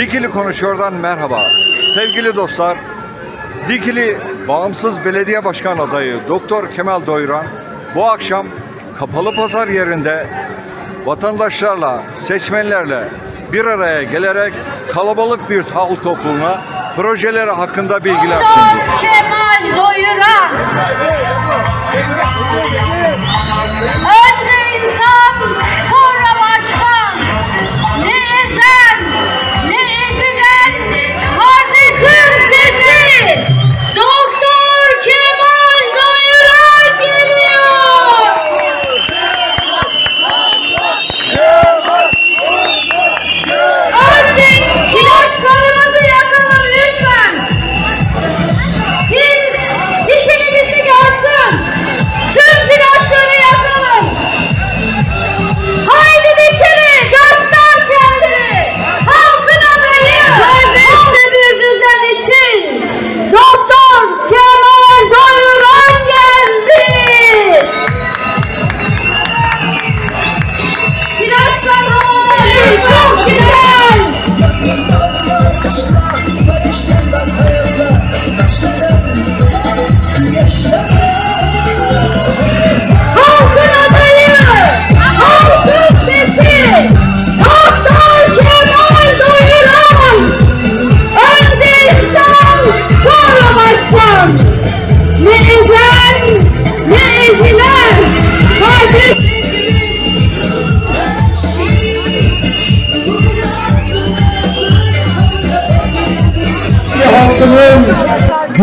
Dikili Konuşuyor'dan merhaba. Sevgili dostlar, Dikili Bağımsız Belediye Başkan adayı Doktor Kemal Doyuran bu akşam Kapalı Pazar yerinde vatandaşlarla, seçmenlerle bir araya gelerek kalabalık bir halk okuluna projeleri hakkında bilgiler sundu. Doktor Kemal Doyuran. Önce insan, Yeah!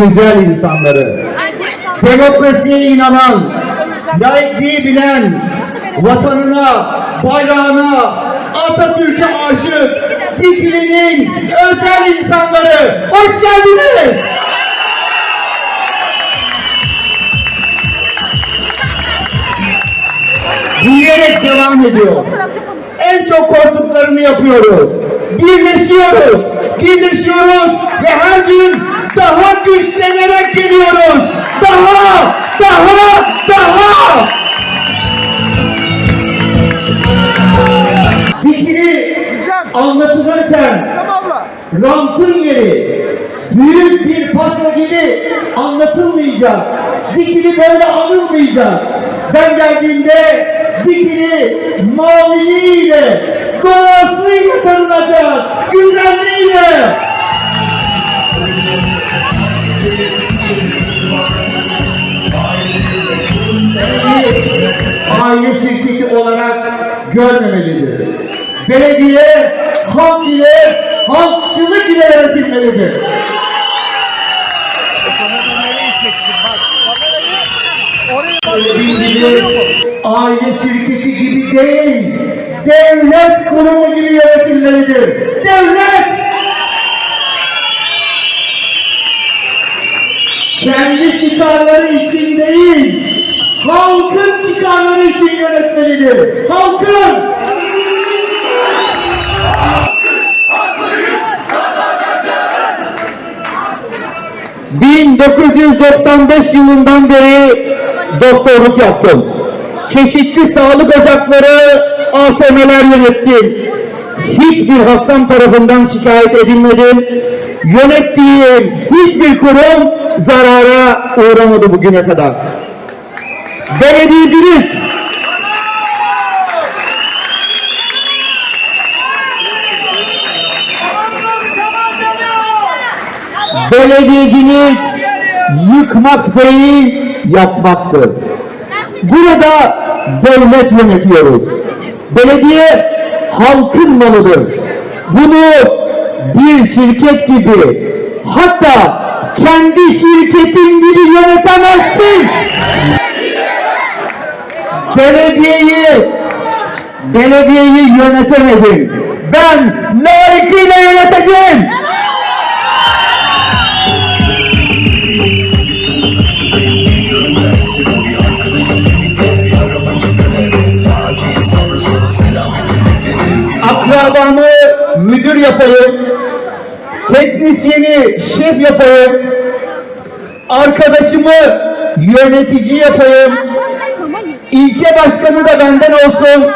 Güzel insanları. Demokrasiye inanan, laikliği bilen, vatanına, bayrağına, Atatürk'e aşık, Dikili'nin özel insanları. Hoş geldiniz. Diyerek devam ediyor. En çok korktuklarını yapıyoruz. Birleşiyoruz, birleşiyoruz anlatılmayacak. Dikili böyle anılmayacak. Ben geldiğimde dikili maviliğiyle, doğasıyla tanınacak, güzelliğiyle. aile şirketi olarak görmemelidir. Belediye halk ile, halkçılık ile yönetilmelidir. Aile şirketi gibi değil, devlet kurumu gibi yönetilmelidir. Devlet! kendi çıkarları için değil, halkın çıkarları için yönetmelidir. Halkın! ...1995 yılından beri doktorluk yaptım. Çeşitli sağlık ocakları, ASM'ler yönettim. Hiçbir hastam tarafından şikayet edilmedim. Yönettiğim hiçbir kurum zarara uğramadı bugüne kadar. Belediyecilik belediyecilik yıkmak değil yapmaktır. Burada devlet yönetiyoruz. Belediye halkın malıdır. Bunu bir şirket gibi hatta kendi şirketin gibi yönetemezsin. Belediyeyi belediyeyi yönetemedin. Ben layıkıyla yöneteceğim. Akrabamı müdür yapayım, teknisyeni şef yapayım, arkadaşımı yönetici yapayım, ilçe başkanı da benden olsun,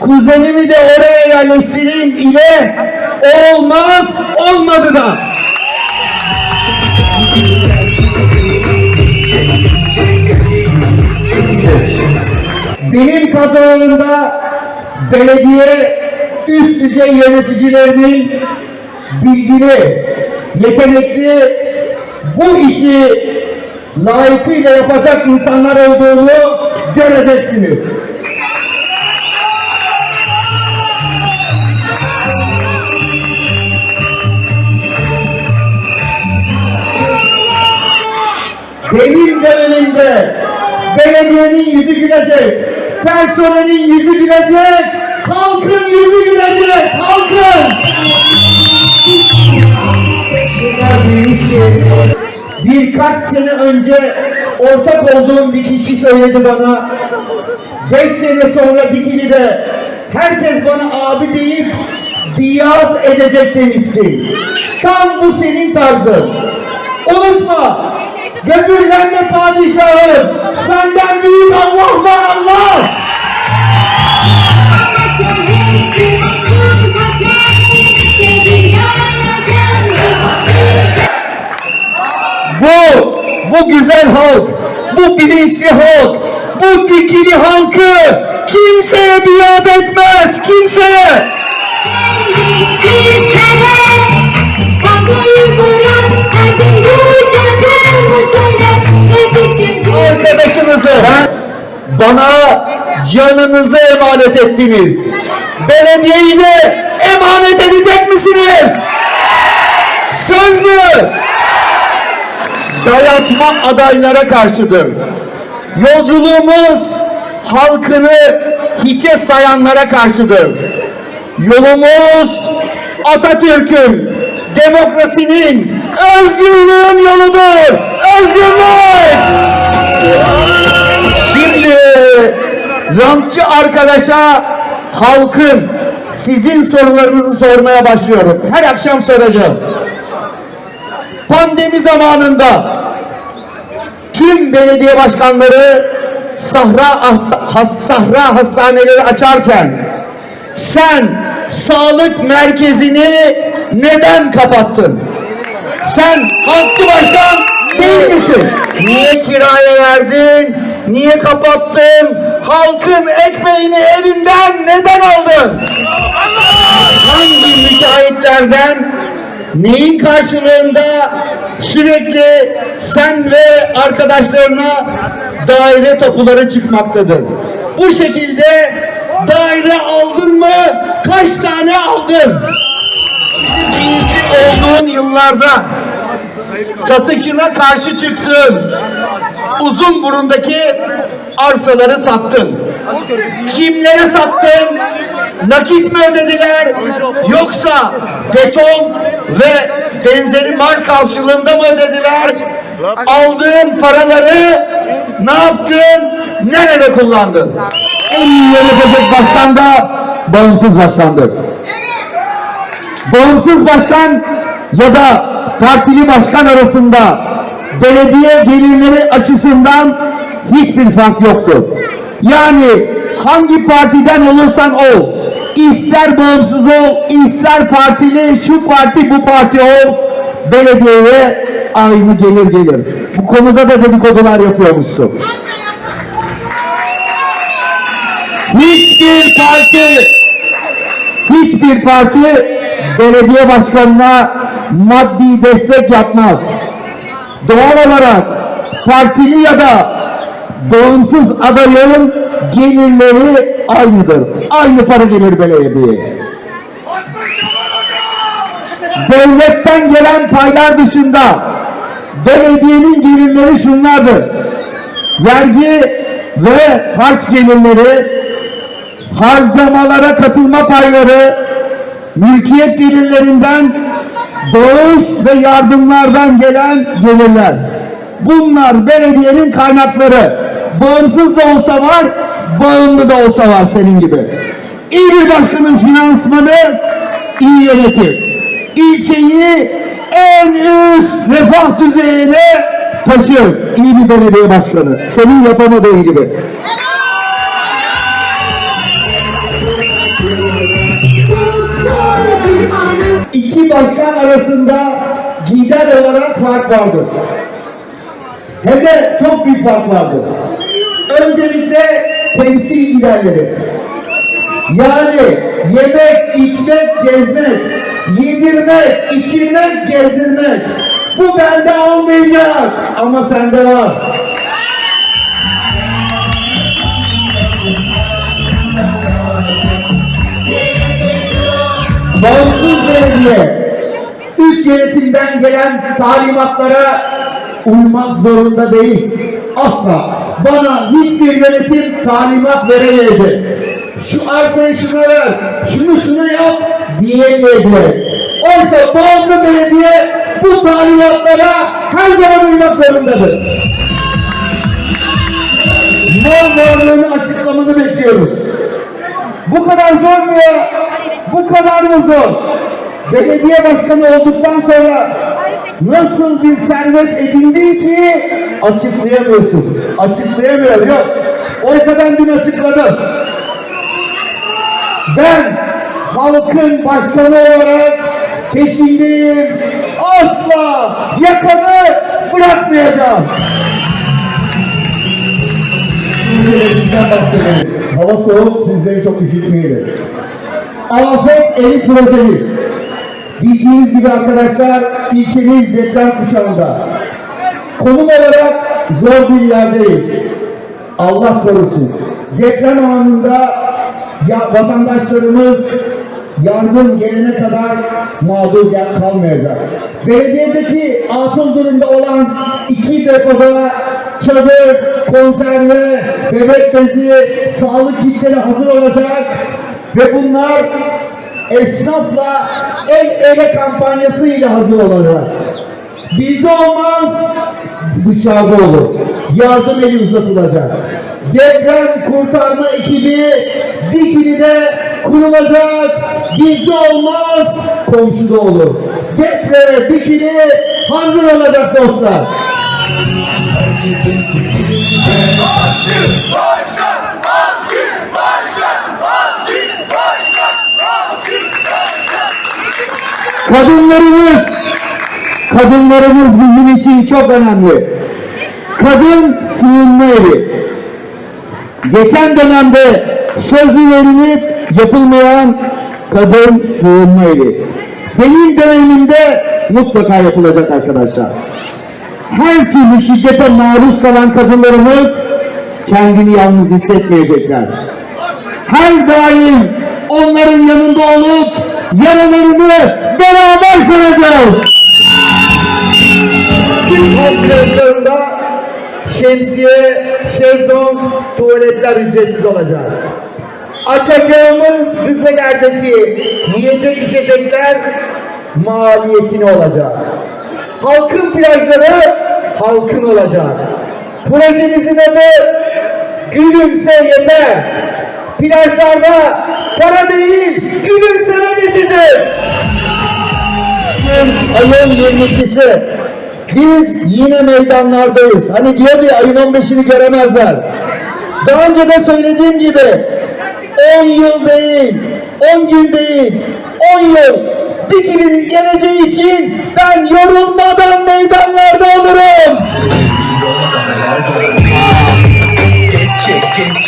kuzenimi de oraya yerleştireyim ile Olmaz, olmadı da. Benim kadrolarımda belediye üst düzey yöneticilerinin bilgili, yetenekli, bu işi layıkıyla yapacak insanlar olduğunu göreceksiniz. Benim dönemimde belediyenin yüzü gülecek, personelin yüzü gülecek, halkın yüzü gülecek, demişti, birkaç sene önce ortak olduğum bir kişi söyledi bana, beş sene sonra Dikili'de herkes bana abi deyip biat edecek demişsin. Tam bu senin tarzın. Unutma, gömürlenme padişahım, senden büyük Allah var Allah! Bu, güzel halk, bu bilinçli halk, bu dikili halkı kimseye biat etmez, kimseye! Arkadaşınızı bana canınızı emanet ettiniz. Belediyeyi de emanet edecek misiniz? Söz mü? Dayatma adaylara karşıdır. Yolculuğumuz halkını hiçe sayanlara karşıdır. Yolumuz Atatürk'ün, demokrasinin, özgürlüğün yoludur. Özgürlük! Şimdi rantçı arkadaşa halkın sizin sorularınızı sormaya başlıyorum. Her akşam soracağım. Pandemi zamanında tüm belediye başkanları sahra, has, sahra hastaneleri açarken sen sağlık merkezini neden kapattın? Sen halkçı başkan değil misin? Niye kiraya verdin? Niye kapattın? Halkın ekmeğini elinden neden aldın? Hangi müteahhitlerden neyin karşılığında sürekli sen ve arkadaşlarına daire tapuları çıkmaktadır? Bu şekilde daire aldın mı? Kaç tane aldın? Iyisi olduğun yıllarda satışına karşı çıktın. Uzun burundaki arsaları sattın. Kimlere sattın? Nakit mi ödediler? Yoksa beton ve benzeri mal karşılığında mı ödediler? Aldığın paraları ne yaptın? Nerede kullandın? En iyi yönetecek başkan da bağımsız başkandır bağımsız başkan ya da partili başkan arasında belediye gelirleri açısından hiçbir fark yoktur. Yani hangi partiden olursan ol, ister bağımsız ol, ister partili, şu parti bu parti ol, belediyeye aynı gelir gelir. Bu konuda da dedikodular yapıyormuşsun. Hiçbir parti hiçbir parti belediye başkanına maddi destek yapmaz. Doğal olarak partili ya da bağımsız adayın gelirleri aynıdır. Aynı para gelir belediyeye. Devletten gelen paylar dışında belediyenin gelirleri şunlardır. Vergi ve harç gelirleri, harcamalara katılma payları, mülkiyet gelirlerinden, bağış ve yardımlardan gelen gelirler. Bunlar belediyenin kaynakları. Bağımsız da olsa var, bağımlı da olsa var senin gibi. İyi bir başkanın finansmanı iyi yönetir. İlçeyi en üst refah düzeyine taşır. İyi bir belediye başkanı. Senin yapamadığın gibi. İki başkan arasında gider olarak fark vardır. Hem de çok büyük fark vardır. Öncelikle temsil giderleri. Yani yemek, içmek, gezmek, yedirmek, içirmek, gezdirmek. Bu bende olmayacak ama sende var. Bağımsız belediye üst yönetimden gelen talimatlara uymak zorunda değil. Asla. Bana hiçbir yönetim talimat veremeyecek. Şu arsayı şuna ver, şunu şunu yap diyemeyecek. Oysa bağımlı belediye bu talimatlara her zaman uymak zorundadır. Mal varlığını açıklamanı bekliyoruz. Bu kadar zor mu ya? Bu kadar mı zor? Belediye başkanı olduktan sonra nasıl bir servet edindi ki açıklayamıyorsun. Açıklayamıyor yok. Oysa ben dün açıkladım. Ben halkın başkanı olarak peşindeyim. Asla yakanı bırakmayacağım. Hava soğuk, sizleri çok üşütmeyelim. Afet evi projemiz. Bildiğiniz gibi arkadaşlar, ilçemiz deprem kuşağında. Konum olarak zor bir yerdeyiz. Allah korusun. Deprem anında ya vatandaşlarımız yardım gelene kadar mağdur kalmayacak. Belediyedeki atıl durumda olan iki depoda çadır, konserve, bebek bezi, sağlık kitleri hazır olacak ve bunlar esnafla el ele kampanyası ile hazır olacak. Bizde olmaz, dışarıda olur. Yardım eli uzatılacak. Deprem kurtarma ekibi Dikili'de kurulacak. Bizde olmaz, komşuda olur. Depreme Dikili hazır olacak dostlar. Kadınlarımız, kadınlarımız bizim için çok önemli. Kadın sığınma evi. Geçen dönemde sözü verilip yapılmayan kadın sığınma evi. Benim dönemimde mutlaka yapılacak arkadaşlar. Her türlü şiddete maruz kalan kadınlarımız kendini yalnız hissetmeyecekler. Her daim onların yanında olup yaralarını beraber saracağız. Tüm halklarında şemsiye, şezlong, tuvaletler ücretsiz olacak. Açacağımız büfelerdeki yiyecek içecekler maliyetini olacak. Halkın plajları halkın olacak. Projemizin adı Gülümse Yeter. Plajlarda para değil, gülümseme. Bugün ayın 22'si. Biz yine meydanlardayız. Hani diyordu ya ayın 15'ini göremezler. Daha önce de söylediğim gibi 10 yıl değil, 10 gün değil, 10 yıl Dikili'nin geleceği için ben yorulmadan meydanlarda olurum.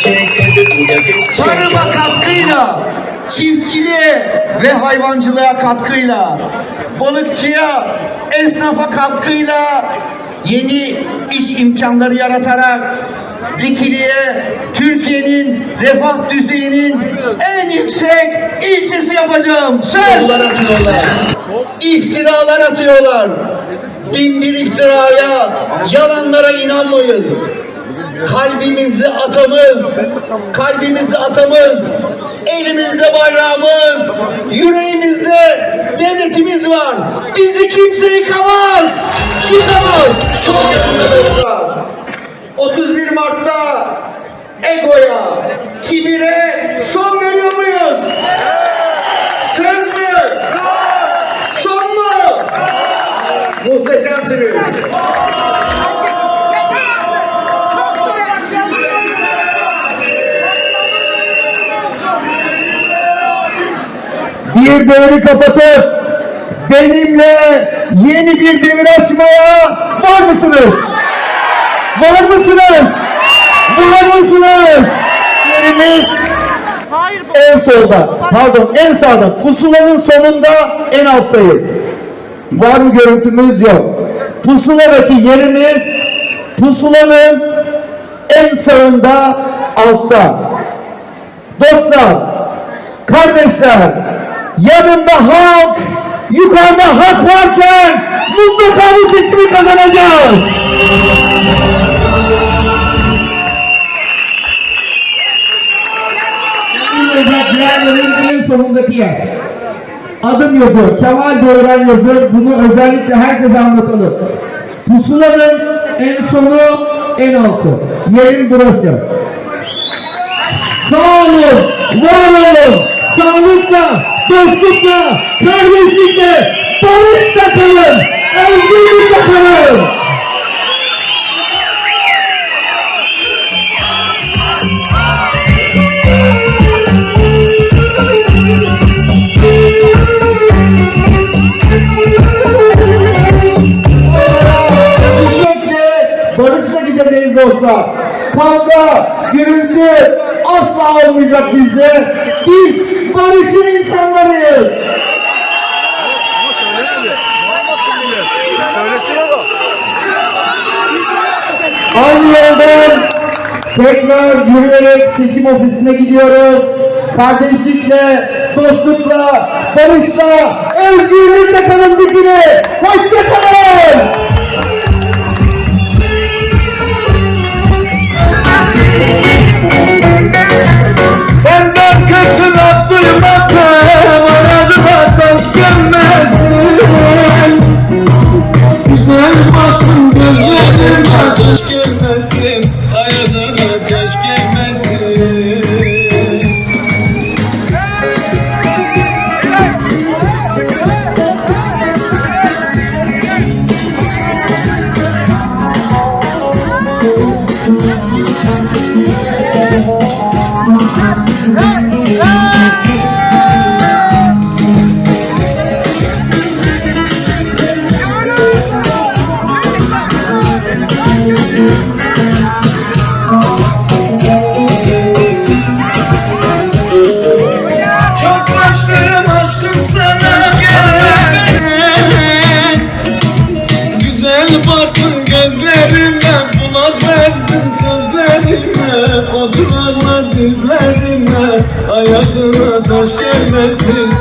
Tarıma çiftçiliğe ve hayvancılığa katkıyla, balıkçıya, esnafa katkıyla yeni iş imkanları yaratarak Dikili'ye Türkiye'nin refah düzeyinin en yüksek ilçesi yapacağım. Söz! atıyorlar. İftiralar atıyorlar. Bin bir iftiraya, yalanlara inanmayın. Kalbimizde atamız, kalbimizde atamız, elimizde bayrağımız, yüreğimizde devletimiz var. Bizi kimse yıkamaz, yıkamaz. Çok yakında dostlar. 31 Mart'ta egoya, kibire son veriyor muyuz? Söz mü? Son mu? Muhteşemsiniz. Bir devri kapatıp benimle yeni bir devir açmaya var mısınız? Var mısınız? Var mısınız? Yerimiz Hayır bu. en solda, pardon en sağda, pusulanın sonunda en alttayız. Var mı görüntümüz yok. Pusuladaki yerimiz pusulanın en sağında altta. Dostlar, kardeşler, yanında halk, yukarıda hak varken mutlaka bu seçimi kazanacağız. Diğerlerin en sonundaki yer. Adım yazıyor, Kemal Doyuran yazıyor. Bunu özellikle herkese anlatalım. Pusulanın en sonu, en altı. Yerin burası. Sağ olun, var olun, sağlıkla, dostlukla, kardeşlikle, barışla kalın, özgürlükle kalın. Barışla gideceğiz dostlar. Kavga, gürültü asla olmayacak bizde. Biz barışın insanlarıyız. Aynı yoldan tekrar yürüyerek seçim ofisine gidiyoruz. Kardeşlikle, dostlukla, barışla, özgürlükle kalın dikine. Hoşçakalın. Senden kötü Thank you. 그